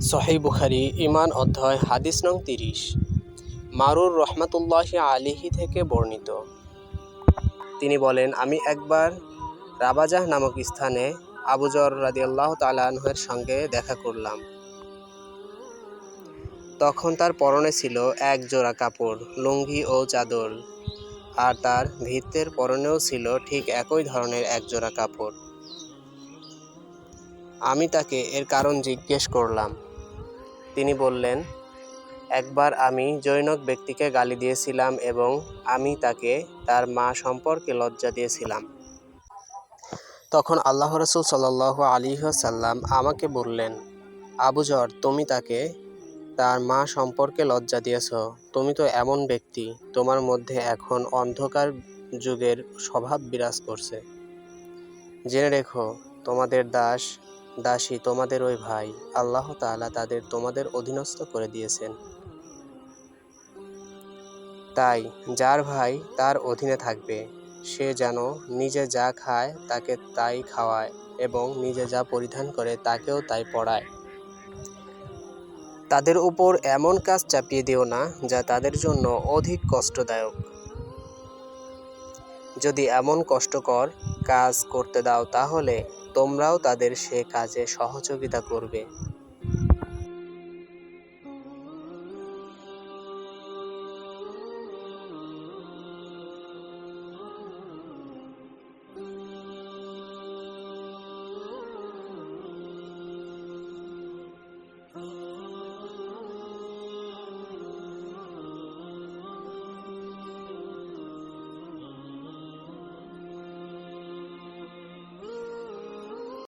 সহি বুখারি ইমান অধ্যায়, হাদিস নং তিরিশ। মারুর রহমাতুল্লাহি আলিহি থেকে বর্ণিত। তিনি বলেন, আমি একবার রাবাজাহ নামক স্থানে আবুজর রাদিয়াল্লাহ তালাহের সঙ্গে দেখা করলাম। তখন তার পরনে ছিল এক জোড়া কাপড়, লুঙ্গি ও চাদর, আর তার ভিত্তের পরনেও ছিল ঠিক একই ধরনের এক জোড়া কাপড়। আমি তাকে এর কারণ জিজ্ঞেস করলাম। তিনি বললেন, একবার আমি জৈনক ব্যক্তিকে গালি দিয়েছিলাম এবং আমি তাকে তার মা সম্পর্কে লজ্জা দিয়েছিলাম। তখন আল্লাহ রসুল সাল্লাহ আলী সাল্লাম আমাকে বললেন আবুজর তুমি তাকে তার মা সম্পর্কে লজ্জা দিয়েছ। তুমি তো এমন ব্যক্তি, তোমার মধ্যে এখন অন্ধকার যুগের স্বভাব বিরাজ করছে। জেনে রেখো, তোমাদের দাস দাসী তোমাদের ওই ভাই, আল্লাহ তাআলা তাদের তোমাদের অধীনস্থ করে দিয়েছেন। তাই যার ভাই তার অধীনে থাকবে, সে যেন নিজে যা খায় তাকে তাই খাওয়ায় এবং নিজে যা পরিধান করে তাকেও তাই পড়ায়। তাদের উপর এমন কাজ চাপিয়ে দিও না যা তাদের জন্য অধিক কষ্টদায়ক। যদি এমন কষ্টকর কাজ করতে দাও তাহলে তোমরাও তাদের সে কাজে সহযোগিতা করবে।